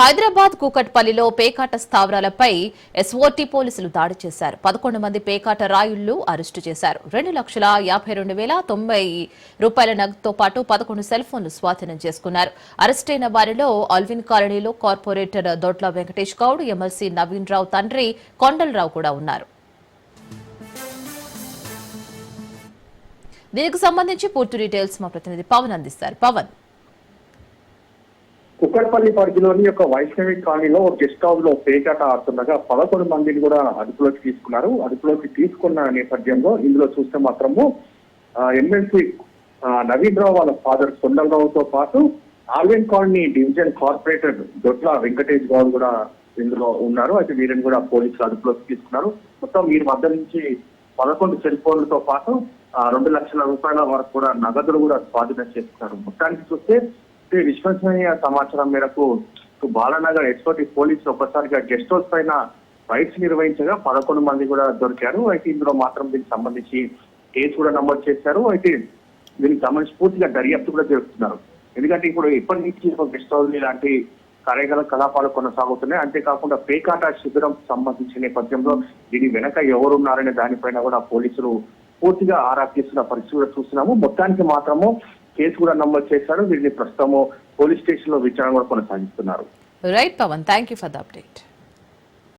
హైదరాబాద్ కూకట్పల్లిలో పేకాట స్థావరాలపై ఎస్ఓటీ పోలీసులు దాడి చేశారు. పదకొండు మంది పేకాట రాయుళ్ళు అరెస్టు చేశారు. రెండు లక్షల యాభై రెండు వేల తొంభై రూపాయల నగదుతో పాటు పదకొండు సెల్ ఫోన్లు స్వాధీనం చేసుకున్నారు. అరెస్టైన వారిలో అల్విన్ కాలనీలో కార్పొరేటర్ దొడ్ల వెంకటేష్ గౌడ్ ఎమ్మెల్సీ నవీన్ రావు తండ్రి కొండలరావు కూడా ఉన్నారు. దీనికి సంబంధించి పూర్తి డీటెయిల్స్ మా ప్రతినిధి పవన్ అందిస్తారు. పవన్. కుక్కడపల్లి పరిధిలోని ఒక వైష్ణవి కాలనీలో గెస్ట్ హౌస్లో పేకాట ఆడుతుండగా పదకొండు మందిని కూడా అదుపులోకి తీసుకున్నారు. అదుపులోకి తీసుకున్న నేపథ్యంలో ఇందులో చూస్తే మాత్రము ఎమ్మెల్సీ నవీన్ రావు వాళ్ళ ఫాదర్ కొండలరావుతో పాటు Allwyn colony division corporator Dodla Venkatesh Goud కూడా ఇందులో ఉన్నారు. అయితే వీరిని కూడా పోలీసులు అదుపులోకి తీసుకున్నారు. మొత్తం వీరి వద్ద నుంచి పదకొండు సెల్ ఫోన్లతో పాటు రెండు లక్షల రూపాయల వరకు కూడా నగదులు కూడా స్వాధీనం చేసుకున్నారు. మొత్తానికి చూస్తే విశ్వసనీయ సమాచారం మేరకు బాలానగర్ ఎస్ఓటి పోలీసులు ఒక్కసారిగా గెస్ట్ హౌస్ పైన రైడ్స్ నిర్వహించగా పదకొండు మంది కూడా దొరికారు. అయితే ఇందులో మాత్రం దీనికి సంబంధించి కేసు కూడా నమోదు చేశారు. అయితే దీనికి సంబంధించి పూర్తిగా దర్యాప్తు కూడా జరుపుతున్నారు ఎందుకంటే ఇప్పుడు ఇప్పటి నుంచి గెస్ట్ హౌస్ ఇలాంటి కార్యకల కలాపాలు కొనసాగుతున్నాయి. అంతేకాకుండా పేకాట శిబిరం సంబంధించిన నేపథ్యంలో దీని వెనక ఎవరున్నారనే దానిపైన కూడా పోలీసులు పూర్తిగా ఆరా తీస్తున్న పరిస్థితి కూడా చూస్తున్నాము. మొత్తానికి మాత్రము కేసు కూడా నమోదు చేశారు వీరిని ప్రస్తుతము పోలీస్ స్టేషన్లో విచారణ కూడా కొనసాగిస్తున్నారు. Right Pavan thank you for the update